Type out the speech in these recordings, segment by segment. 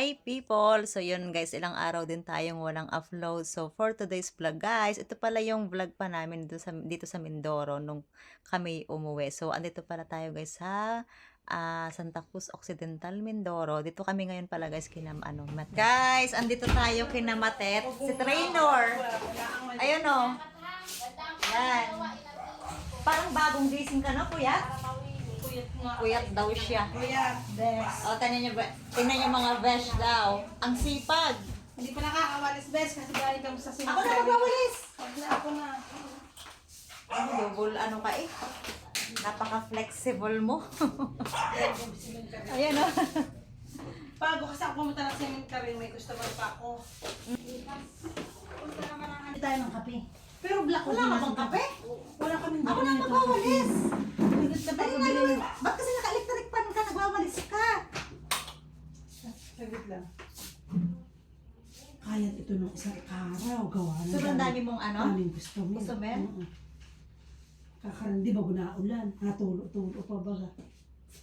Hi people! So yun guys, ilang araw din tayong walang upload. So for today's vlog guys, ito pala yung vlog pa namin dito sa, dito sa Mindoro nung kami umuwi. So andito pala tayo guys sa ah, Santa Cruz Occidental, Mindoro. Dito kami ngayon pala guys kina ano, Matet. Guys, andito tayo kina Matet. Si Trainor. Ayun o. Yan. Parang bagong gising ka no, kuya? Puyat daw siya. Kuya, bes. O, tingnan niyo, ba- tingnan niyo mga besh daw. Ang sipag. Hindi pa nakakawalis, bes, kasi galing kami sa Ako na magwawalis. Wag na ako na. Ang double ano ka eh. Napaka-flexible mo. Ayan o. Bago kasi ako pumunta ng cemetery, may customer pa ako. Punta naman ang tayo ng kape. Pero black Wala ka bang kape? Wala kaming Ako na magwawalis. Nagot na Dali na naman. Ba't kasi naka-electric pan ka? Nagwawalis ka. Saglit lang. Kaya ito nung isang araw, gawa na. Sobrang dami mong ano? Daming customer. Customer? Oo. Kakaroon, di ba gunaulan? Natulo-tulo pa baga.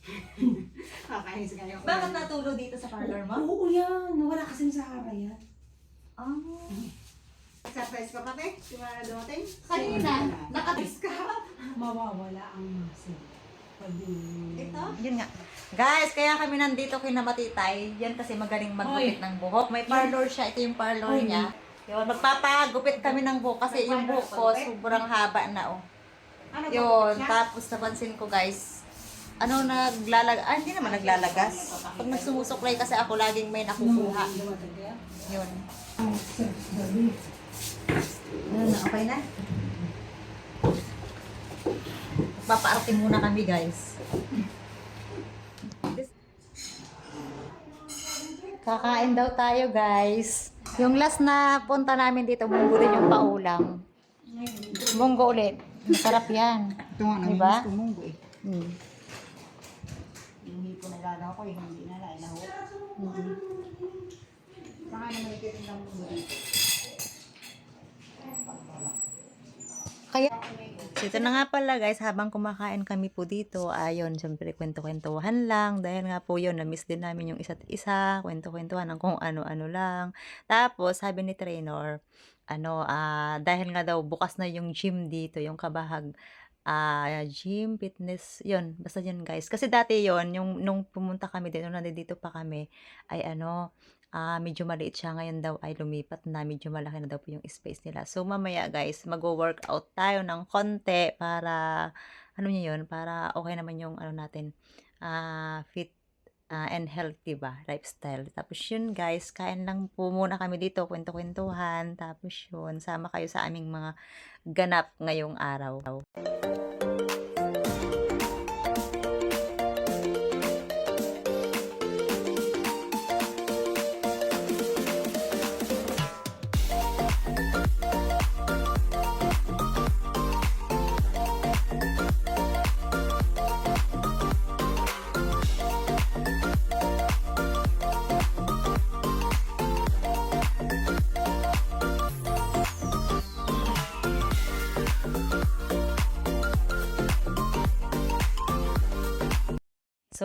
Kakainis kayo. Bakit natulo dito sa parlor mo? Oo yan. Wala kasing Sahara yan. Oh. Exercise ka pati? Di ba dumating? Kanina, nakatis ka. Mawawala ang muscle. Pag Ito? Yun nga. Guys, kaya kami nandito kay Namatitay. Yan kasi magaling maggupit ng buhok. May parlor siya. Ito yung parlor Oy. niya. Yun, magpapagupit kami ng buhok kasi yung buhok ko sobrang haba na oh. Ano Yun, tapos napansin ko guys, ano naglalag, ah hindi naman naglalagas. Pag nagsumusuklay kasi ako laging may nakukuha. Yun. Yun, okay na. Papaarating muna kami guys. Kakain daw tayo guys. Yung last na punta namin dito, munggo din yung paulam. Munggo ulit. Masarap yan. Ito nga, Diba? namimiss ko munggo eh. Hmm. Yung hipo na lalaw ko, eh, hindi na lalaw. Hmm. Saka naman ititin ng munggo dito. Kaya, so ito na nga pala guys, habang kumakain kami po dito, ayun, syempre kwento-kwentuhan lang, dahil nga po yun, na-miss din namin yung isa't isa, kwento-kwentuhan ng kung ano-ano lang. Tapos, sabi ni trainer, ano, ah, dahil nga daw bukas na yung gym dito, yung kabahag, ah, gym, fitness, yun, basta yun guys. Kasi dati yun, yung, nung pumunta kami dito, nung nandito pa kami, ay ano, ah, medyo maliit siya. Ngayon daw ay lumipat na, medyo malaki na daw po yung space nila. So, mamaya guys, mag-workout tayo ng konti para, ano niyo yun, para okay naman yung, ano natin, ah, fit ah, and healthy ba, lifestyle. Tapos yun guys, kain lang po muna kami dito, kwento-kwentuhan. Tapos yun, sama kayo sa aming mga ganap ngayong araw.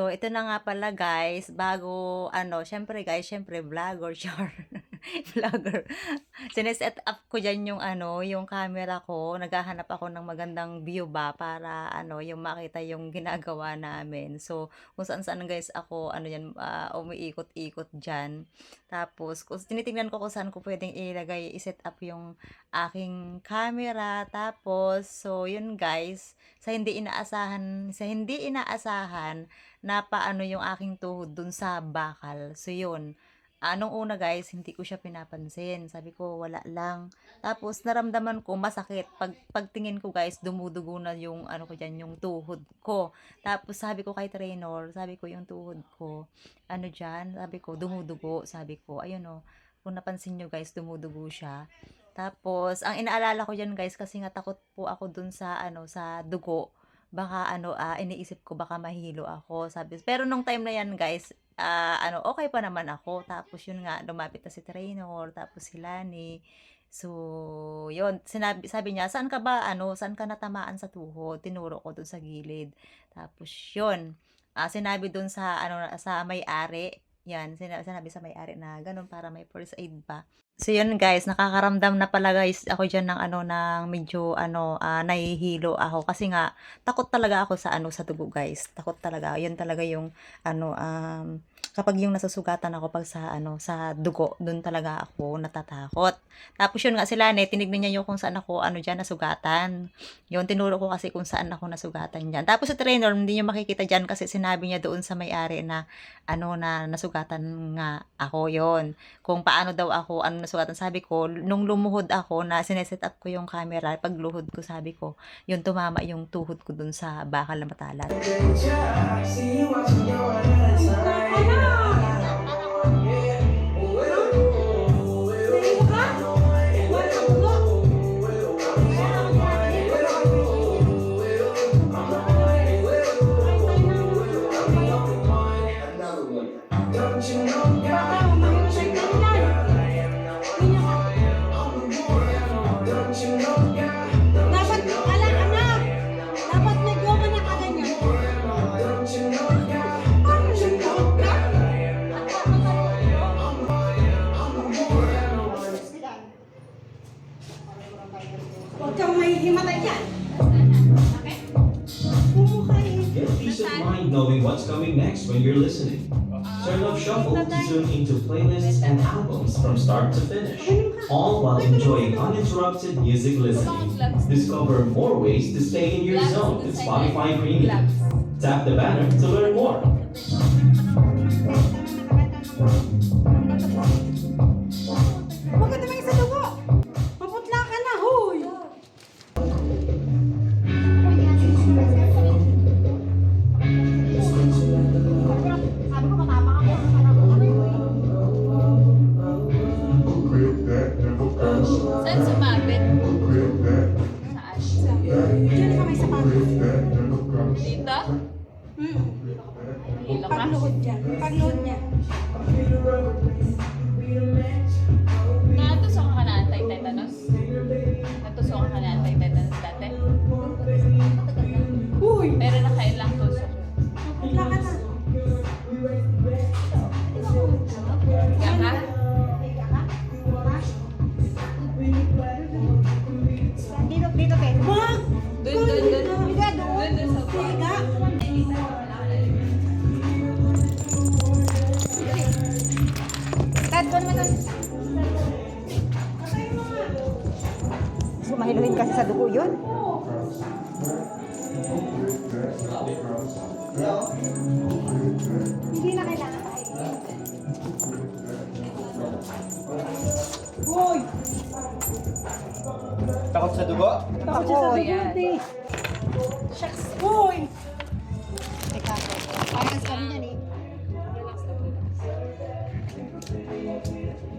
So, ito na nga pala guys, bago, ano, syempre guys, syempre vlogger, char. vlogger. Sineset up ko dyan yung, ano, yung camera ko. Naghahanap ako ng magandang view ba para, ano, yung makita yung ginagawa namin. So, kung saan saan guys ako, ano yan, ah, umiikot-ikot dyan. Tapos, kung tinitingnan ko kung saan ko pwedeng ilagay, iset up yung aking camera. Tapos, so, yun guys, sa hindi inaasahan, sa hindi inaasahan, na paano yung aking tuhod dun sa bakal. So, yun. Anong una guys, hindi ko siya pinapansin. Sabi ko, wala lang. Tapos, naramdaman ko, masakit. Pag, pagtingin ko guys, dumudugo na yung, ano ko dyan, yung tuhod ko. Tapos, sabi ko kay trainer, sabi ko, yung tuhod ko, ano dyan, sabi ko, dumudugo. Sabi ko, ayun o, kung napansin nyo guys, dumudugo siya. Tapos, ang inaalala ko dyan guys, kasi nga takot po ako dun sa, ano, sa dugo baka ano, ah, iniisip ko baka mahilo ako, sabi. Pero nung time na yan, guys, ah, ano, okay pa naman ako. Tapos yun nga, lumapit na si trainer, tapos si Lani. So, yun, sinabi, sabi niya, saan ka ba, ano, saan ka natamaan sa tuhod? Tinuro ko dun sa gilid. Tapos yun, ah, sinabi dun sa, ano, sa may-ari, Yan, sina sinabi sa may-ari na gano'n para may first aid ba. So yun guys, nakakaramdam na pala guys ako diyan ng ano, ng medyo ano, ah, nahihilo ako kasi nga takot talaga ako sa ano, sa dugo guys. Takot talaga. Yun talaga yung ano, um, kapag yung nasusugatan ako pag sa ano, sa dugo, dun talaga ako natatakot. Tapos yun nga sila ne, tinignan niya yung kung saan ako ano diyan nasugatan. Yun, tinuro ko kasi kung saan ako nasugatan diyan. Tapos sa trainer, hindi niya makikita diyan kasi sinabi niya doon sa may-ari na ano na nasugatan nga ako yon kung paano daw ako ano nasugatan sabi ko nung lumuhod ako na sineset up ko yung camera pag luhod ko sabi ko yun tumama yung tuhod ko dun sa bakal na I know. Enjoying uninterrupted music listening. Discover more ways to stay in your zone with Spotify Premium. Tap the banner to learn more. Hindi na kailangan tayo. Hoy! Takot sa dugo? Takot siya sa Ako, dugot eh. Shucks. Hoy! Teka, parang kami yan eh.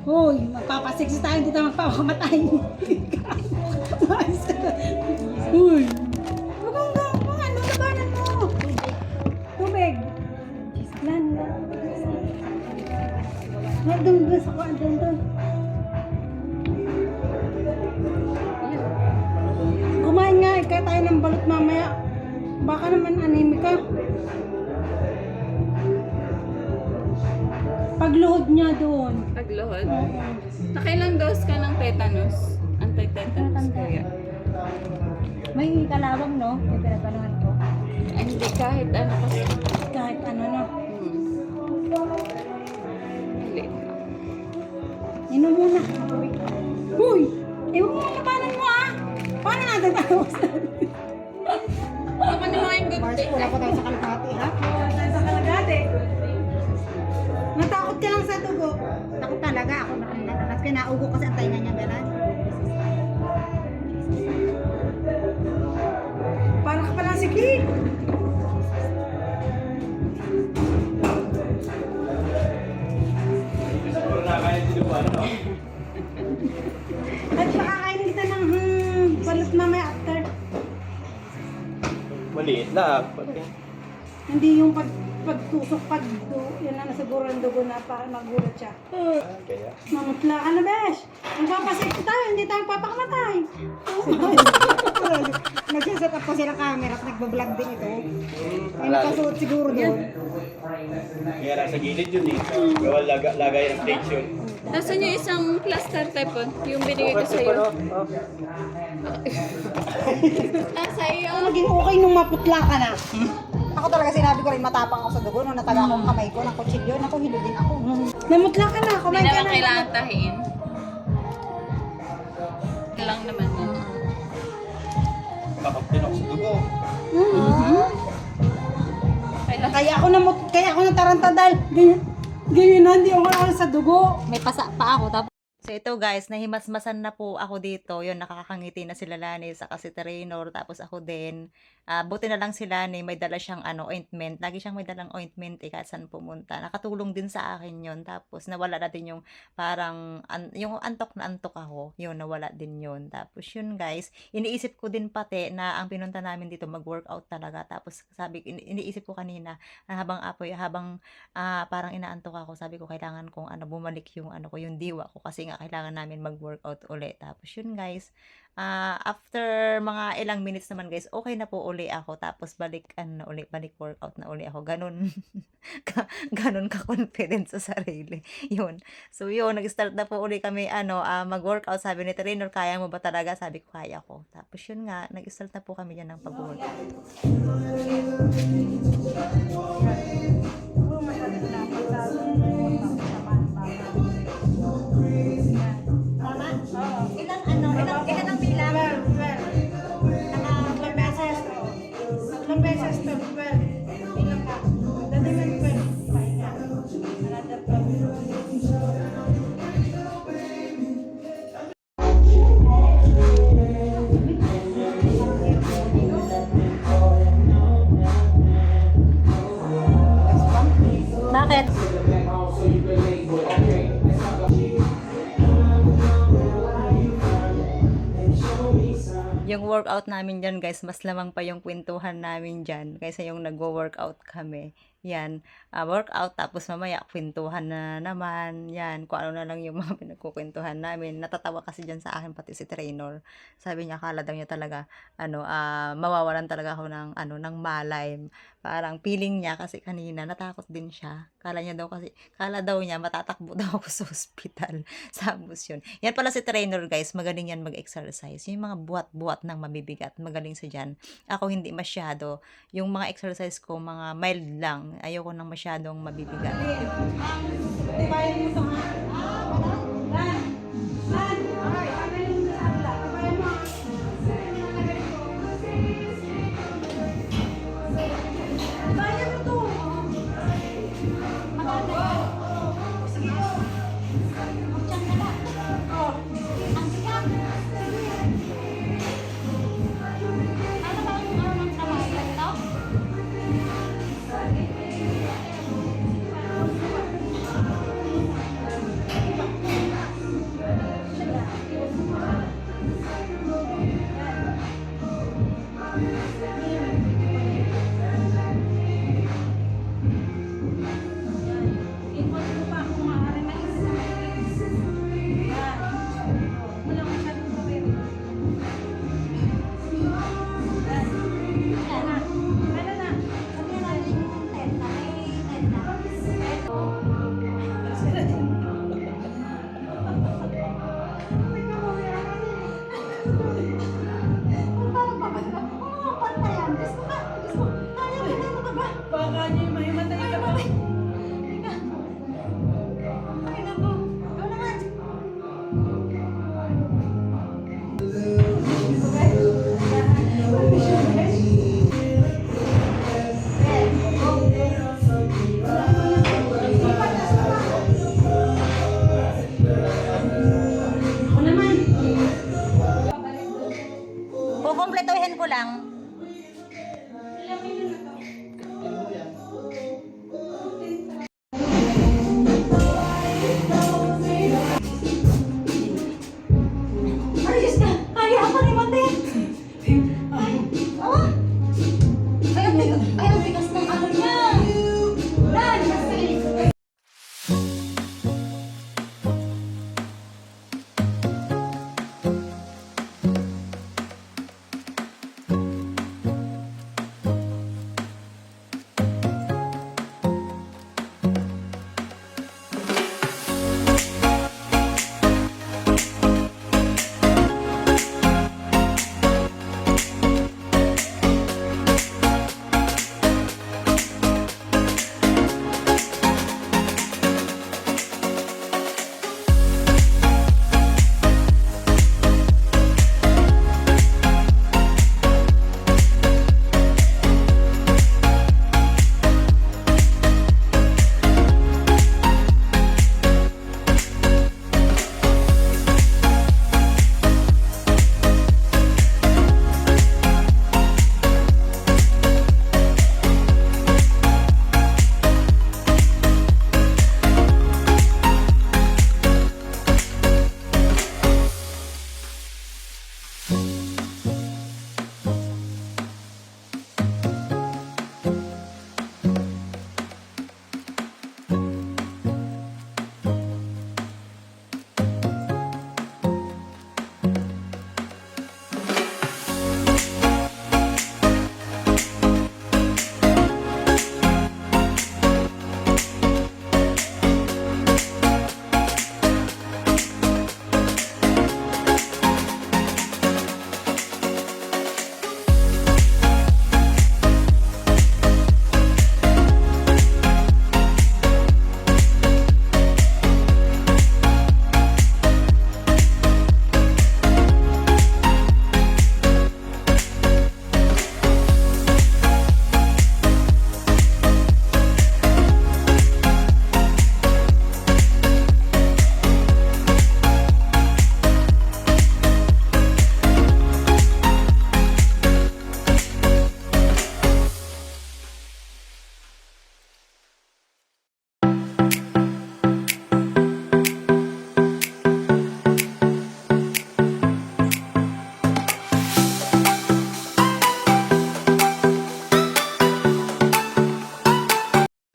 Hoy! Magpapasexy tayo, hindi tayo magpapakamatay. Ng balot mamaya. Baka naman anemic ka. Pagluhod niya doon. Pagluhod? Nakailang dose ka ng tetanus? Anti-tetanus kuya? May kalawang, no? May pinagpanuhan ko. Ay, hindi kahit ano kasi. Kahit ano na. Hmm. Maliit lang. Inom muna. Uy! Huwag mo labanan mo ah! Paano natin tapos natin? wala ko tayo sa kalahati, ha? Wala tayo sa kalagate. Natakot ka lang sa dugo. Takot talaga ako nakalilakas. Kaya naugo kasi ang tainga niya, Belan. Para ka palang si na no? At pakakainin kita ng hmm, balot mamaya after. Maliit lang. Hindi yung pag pagtusok pag du, yun na siguro ang dugo na para magulat siya. Kaya. Mamutla ka na, besh. Magpapasafety tayo, hindi tayo papakamatay. Nagsiset up pa sila camera at nagbablog din ito. May nakasuot siguro doon. Kaya nasa gilid yun eh. Gawal laga, lagay ng stage yun. Nasaan yung isang plaster type on? Yung binigay ko sa'yo. ah, sa'yo. Naging okay nung maputla ka na. Ako talaga sinabi ko rin matapang ako sa dugo nung nataga ko ang kamay ko ng kutsilyo. Naku, hiludin ako. Namutla ka na, Hindi kumain ka naman na. kailangan tahiin. lang naman yun. Kakaptinok sa dugo. Kailangan. Kaya ako namut, kaya ako nataranta dahil ganyan, ganyan na, hindi ako ako sa dugo. May pasa pa ako. Tapos, so ito guys, nahimasmasan na po ako dito. Yun, nakakangiti na sila Lani, saka si Trainor, tapos ako din. Ah, buti na lang si Lani, may dala siyang ano, ointment. Lagi siyang may dalang ointment eh, saan pumunta. Nakatulong din sa akin yun. Tapos nawala na din yung parang, an- yung antok na antok ako. Yun, nawala din yun. Tapos yun guys, iniisip ko din pati na ang pinunta namin dito mag-workout talaga. Tapos sabi, ini- iniisip ko kanina, na habang apoy, habang ah, parang inaantok ako, sabi ko kailangan kong ano bumalik yung ano ko, yung diwa ko kasi nga kailangan namin mag-workout ulit. Tapos yun guys, ah, after mga ilang minutes naman guys, okay na po uli ako. Tapos balik ano uli, balik workout na uli ako. Ganun ganun ka confident sa sarili. Yun. So yun, nag-start na po uli kami ano, ah, mag-workout. Sabi ni trainer, kaya mo ba talaga? Sabi ko, kaya ko. Tapos yun nga, nag-start na po kami dyan ng pag-workout. جهنم workout namin dyan, guys, mas lamang pa yung kwentuhan namin dyan kaysa yung nagwo-workout kami. Yan, ah, workout, tapos mamaya kwentuhan na naman. Yan, kung ano na lang yung mga pinagkukwentuhan namin. Natatawa kasi dyan sa akin, pati si trainer. Sabi niya, kala daw niya talaga, ano, ah, mawawalan talaga ako ng, ano, ng malay. Parang feeling niya kasi kanina, natakot din siya. Kala niya daw kasi, kala daw niya, matatakbo daw ako sa ospital. Tapos yun. Yan pala si trainer, guys. Magaling yan mag-exercise. Yung mga buhat-buhat ng mabibigat. Magaling sa dyan. Ako hindi masyado. Yung mga exercise ko, mga mild lang. Ayoko nang masyadong mabibigat. Tibayan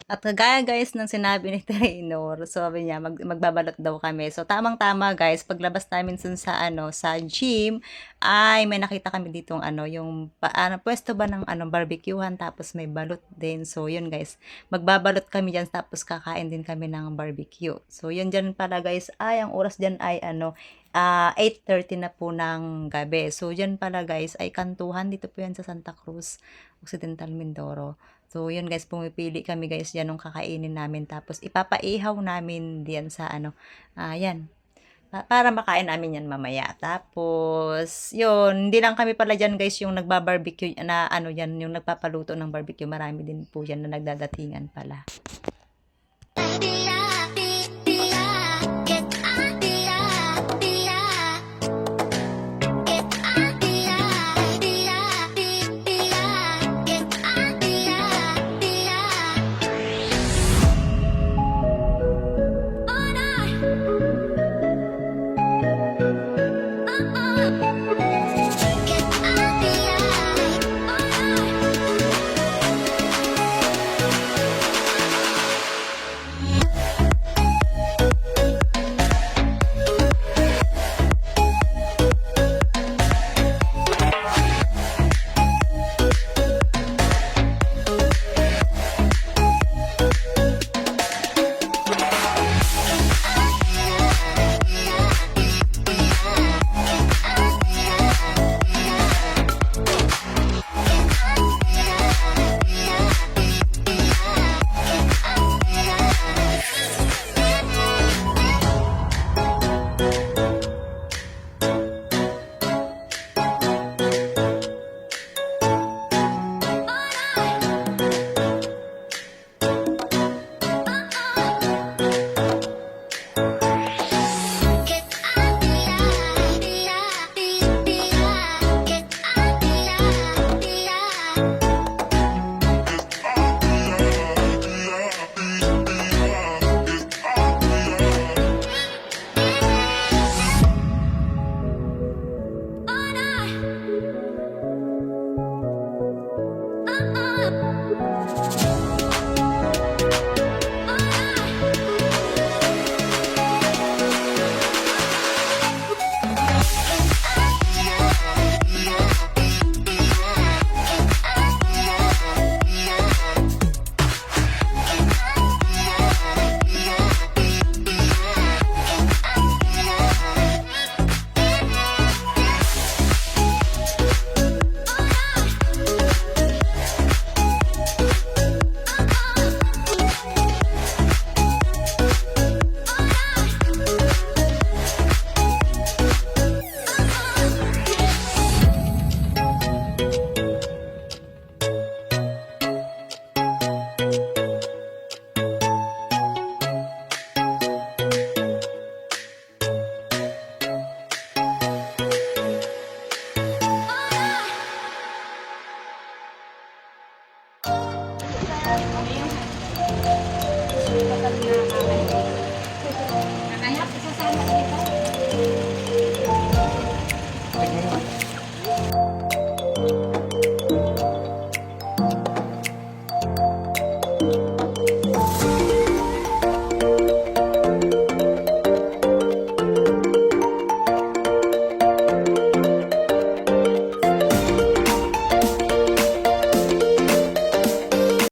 At kagaya guys ng sinabi ni Trainor, sabi niya mag, magbabalot daw kami. So tamang-tama guys, paglabas namin sun sa ano sa gym, ay may nakita kami ditong ano yung pa, ano, pwesto ba ng ano barbecuehan tapos may balot din. So yun guys, magbabalot kami diyan tapos kakain din kami ng barbecue. So yun diyan pala guys, ay ang oras diyan ay ano ah 8.30 na po ng gabi. So, dyan pala guys, ay kantuhan. Dito po yan sa Santa Cruz, Occidental Mindoro. So, yun guys, pumipili kami guys yan nung kakainin namin. Tapos, ipapaihaw namin diyan sa ano, ah yan, Pa- para makain namin yan mamaya. Tapos, yun, hindi lang kami pala dyan guys yung nagbabarbecue, na ano yan, yung nagpapaluto ng barbecue. Marami din po yan na nagdadatingan pala.